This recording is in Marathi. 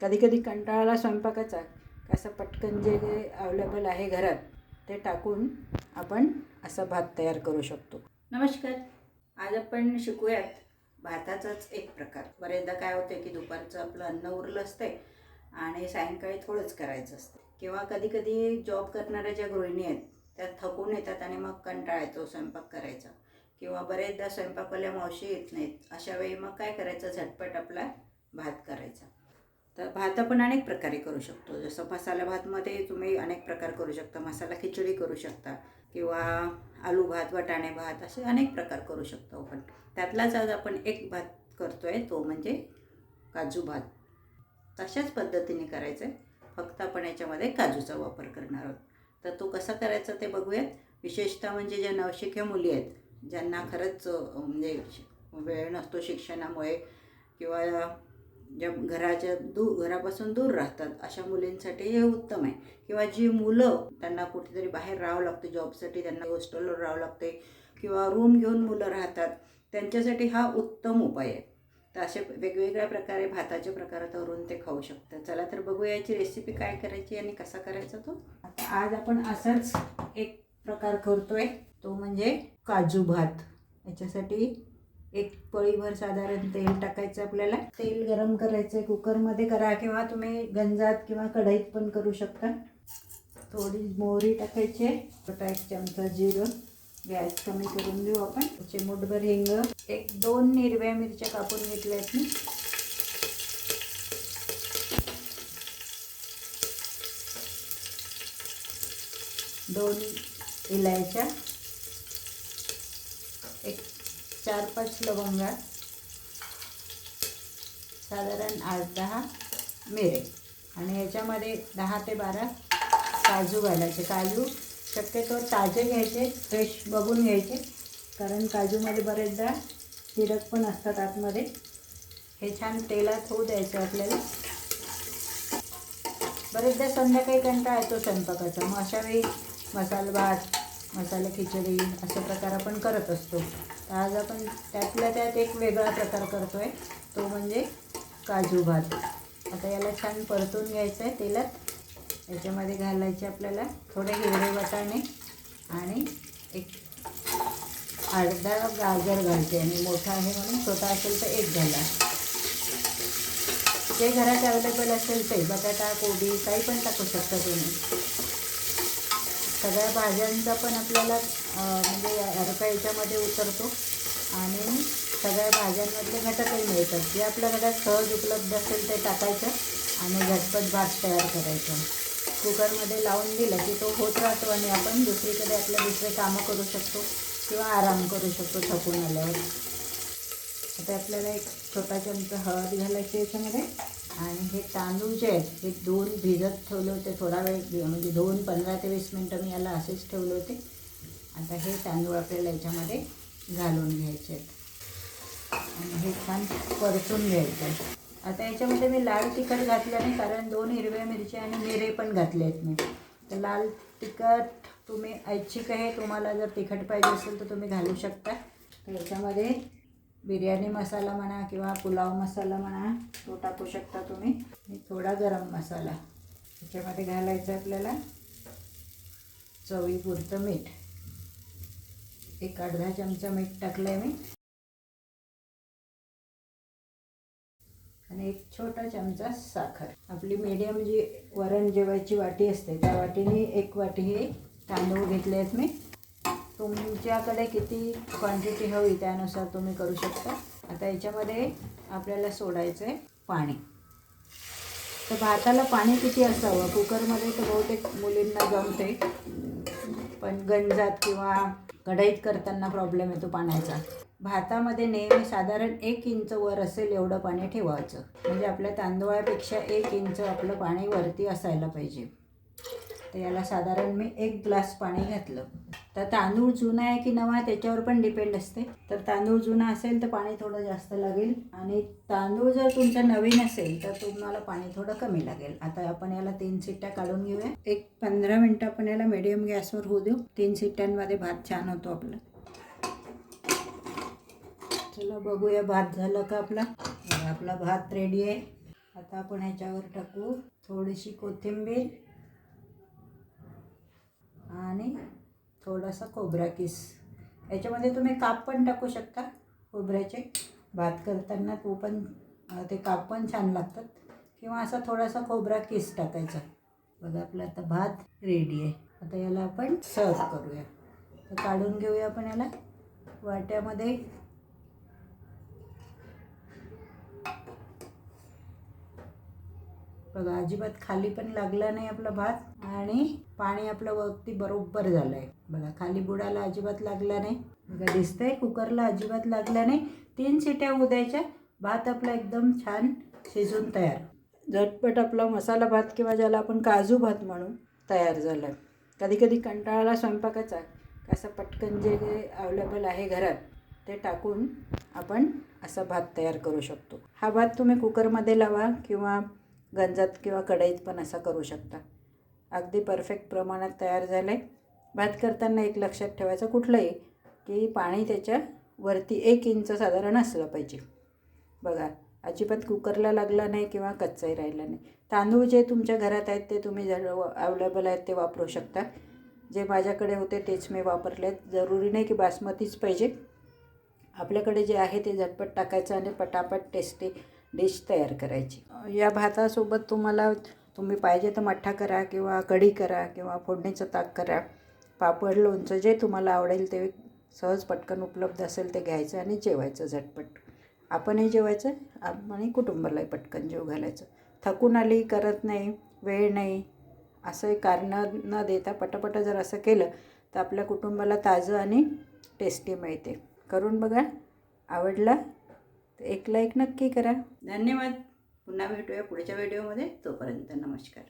कधी कधी कंटाळाला स्वयंपाकाचा असं पटकन जे अवेलेबल आहे घरात ते टाकून आपण असा भात तयार करू शकतो. नमस्कार. आज आपण शिकूयात भाताचाच एक प्रकार. बरेचदा काय होते की दुपारचं आपलं अन्न उरलं असते आणि सायंकाळी थोडंच करायचं असतं किंवा कधी कधी जॉब करणाऱ्या ज्या गृहिणी आहेत त्या थकून येतात आणि मग कंटाळा येतो स्वयंपाक करायचा. किंवा बरेचदा स्वयंपाकवाल्या मावशी येत नाहीत अशा वेळी मग काय करायचं? झटपट आपला भात करायचा. तर भात आपण अनेक प्रकारे करू शकतो. जसं मसाला भातमध्ये तुम्ही अनेक प्रकार करू शकता. मसाला खिचडी करू शकता किंवा आलू भात वाटाणे भात असे अनेक प्रकार करू शकतो आपण. त्यातलाच आज आपण एक भात करतो आहे तो म्हणजे काजू भात. तशाच पद्धतीने करायचं आहे फक्त आपण याच्यामध्ये काजूचा वापर करणार आहोत. तर तो कसा करायचा ते बघूयात. विशेषतः म्हणजे ज्या नवशिक्या मुली आहेत ज्यांना खरंच म्हणजे वेळ नसतो शिक्षणामुळे किंवा ज्या घराच्या दू घरापासून दूर राहतात अशा मुलींसाठी हे उत्तम आहे. किंवा जी मुलं त्यांना कुठेतरी बाहेर राहावं लागते जॉबसाठी त्यांना हॉस्टेलवर राहावं लागते किंवा रूम घेऊन मुलं राहतात त्यांच्यासाठी हा उत्तम उपाय आहे. तर असे वेगवेगळ्या प्रकारे भाताचे प्रकार वरून ते खाऊ शकतात. चला तर बघूया याची रेसिपी काय करायची आणि कसा करायचा तो. आता आज आपण असाच एक प्रकार करतोय. तो म्हणजे काजू भात. याच्यासाठी एक पळीभर साधारण तेल टाकायचं आपल्याला. तेल गरम करायचं आहे कुकरमध्ये. करा किंवा तुम्ही गंजात किंवा कढईत पण करू शकता. थोडी मोहरी टाकायची आहे. छोटा एक चमचा जिरं. गॅस कमी करून देऊ आपण. चिमूटभर हिंग. एक दोन हिरव्या मिरच्या कापून घेतल्या आहेत मी. दोन इलायच्या. एक चार पाच लवंगा साधारण आठ दहा मिरे. आणि याच्यामध्ये दहा ते बारा काजू घालायचे. काजू शक्यतो ताजे घ्यायचे फ्रेश बघून घ्यायचे कारण काजूमध्ये बरेचदा किडक पण असतात आतमध्ये. हे छान तेलात होऊ द्यायचं आपल्याला. बरेचदा संध्याकाळी कंटाळा येतो स्वयंपाकाचा. मग अशावेळी मसाला भात मसाला खिचडी असे प्रकार आपण करत असतो. आज आपण त्यातल्या त्यात एक वेगळा प्रकार करतो आहे तो म्हणजे काजू भात. आता याला छान परतून घ्यायचं आहे तेलात. याच्यामध्ये घालायचे आपल्याला थोडे हिरवे वाटाणे आणि एक अर्धा गाजर घालते. आणि मोठा आहे म्हणून छोटा असेल तर एक घाला. जे घरात अवेलेबल असेल ते बटाटा कोबी काही पण टाकू शकता तुम्ही. सगळ्या भाज्यांचा पण आपल्याला म्हणजे अर्का याच्यामध्ये उतरतो आणि सगळ्या भाज्यांमधले घटकही मिळतात. जे आपल्या घरात सहज उपलब्ध असेल ते टाकायचं आणि झटपट भात तयार करायचं. कुकरमध्ये लावून दिलं की तो होत राहतो आणि आपण दुसरीकडे आपल्या दुसरे कामं करू शकतो किंवा आराम करू शकतो थकून आल्यावर. आता आपल्याला एक छोटा चमचा हळद घालायची याच्यामध्ये आणि हे तांदूळ जे आहेत हे दोन भिजत ठेवले होते थोडा वेळ म्हणजे दोन पंधरा ते वीस मिनटं मी याला असेच ठेवले होते. आता हे तांदूळ आपल्याला याच्यामध्ये घालून घ्यायचे आहेत. आणि हे छान परतून घ्यायचं आहे. आता याच्यामध्ये मी लाल तिखट घातलं नाही कारण दोन हिरव्या मिरच्या आणि मिरे पण घातले आहेत मी. तर लाल तिखट तुम्ही ऐच्छिक आहे तुम्हाला जर तिखट पाहिजे असेल तर तुम्ही घालू शकता. तर याच्यामध्ये बिर्याणी मसाला म्हणा किंवा पुलाव मसाला म्हणा तो टाकू शकता तुम्ही. थोडा गरम मसाला. याच्यामध्ये घालायचा आपल्याला चवीपुरतं मीठ. एक अर्धा चमचा मीठ टाकलं आहे मी. आणि एक छोटा चमचा साखर. आपली मीडियम जी वरण जेवायची वाटी असते त्या वाटीने एक वाटी हे तांदूळ घेतले आहेत मी. तुमच्याकडे किती क्वांटिटी हवी त्यानुसार तुम्ही करू शकता. आता याच्यामध्ये आपल्याला सोडायचं आहे पाणी. तर भाताला पाणी किती असावं? कुकरमध्ये तर बहुतेक मुलींना जमते पण गंजात किंवा कढईत करताना प्रॉब्लेम येतो पाण्याचा. भातामध्ये नेहमी साधारण एक इंच वर असेल एवढं पाणी ठेवायचं. म्हणजे आपल्या तांदूळापेक्षा एक इंच आपलं पाणी वरती असायला पाहिजे. तर याला साधारण मी एक ग्लास पाणी घातलं. तर तांदूळ जुना आहे की नवा आहे त्याच्यावर पण डिपेंड असते. तर तांदूळ जुना असेल तर पाणी थोडं जास्त लागेल. आणि तांदूळ जर तुमचा नवीन असेल तर तुम्हाला पाणी थोडं कमी लागेल. आता आपण याला तीन सिट्ट्या काढून घेऊया. एक पंधरा मिनटं आपण याला मिडियम गॅसवर होऊ देऊ. तीन सिट्ट्यांमध्ये भात छान होतो आपला. चला बघूया भात झालं का आपला. आपला भात रेडी आहे. आता आपण ह्याच्यावर टाकू. थोडीशी कोथिंबीर आणि थोडासा खोबरा किस. याच्यामध्ये तुम्ही काप पण टाकू शकता खोबऱ्याचे. भात करताना तो पण ते काप पण छान लागतात. किंवा असा थोडासा खोबरा किस टाकायचा. बघा आपला आता भात रेडी आहे. आता याला आपण सर्व करूया. तर काढून घेऊया आपण याला. वाट्यामध्ये बघा अजिबात खाली पण लागला नाही आपला भात आणि पाणी आपलं वरती बरोबर झालं आहे बघा खाली बुडाला अजिबात लागला नाही. बघा दिसतंय कुकरला अजिबात लागला नाही. तीन शिट्या उद्याच्या भात आपला एकदम छान शिजून तयार. झटपट आपला मसाला भात किंवा ज्याला आपण काजू भात म्हणून तयार झाला आहे कधी कधी कंटाळाला स्वयंपाकाचा असा पटकन जे अवेलेबल आहे घरात ते टाकून आपण असा भात तयार करू शकतो. हा भात तुम्ही कुकरमध्ये लावा किंवा गंजात किंवा कढईत पण असा करू शकता. अगदी परफेक्ट प्रमाणात तयार झालं आहे भात करताना एक लक्षात ठेवायचं कुठलंही की पाणी त्याच्या वरती एक इंच साधारण असलं पाहिजे. बघा अजिबात कुकरला लागला नाही किंवा कच्चाही राहिला नाही. तांदूळ जे तुमच्या घरात आहेत ते तुम्ही अवेलेबल आहेत ते वापरू शकता. जे माझ्याकडे होते तेच मी वापरले जरुरी नाही की बासमतीच पाहिजे. आपल्याकडे जे आहे ते झटपट टाकायचं आणि पटापट टेस्टी डिश तयार करायची. या भातासोबत तुम्हाला तुम्ही पाहिजे तर मठ्ठा करा किंवा कढी करा किंवा फोडणीचं ताक करा. पापड लोणचं जे तुम्हाला आवडेल ते सहज पटकन उपलब्ध असेल ते घ्यायचं आणि जेवायचं झटपट. आपणही जेवायचं आणि कुटुंबालाही पटकन जेव घालायचं. थकून आली करत नाही वेळ नाही असं कारणं न देता पटापट जर असं केलं तर आपल्या कुटुंबाला ताजं आणि टेस्टी मिळते. करून बघा आवडला तर एक लाईक नक्की करा. धन्यवाद. पुन्हा भेटूया पुढच्या व्हिडिओमध्ये तोपर्यंत नमस्कार.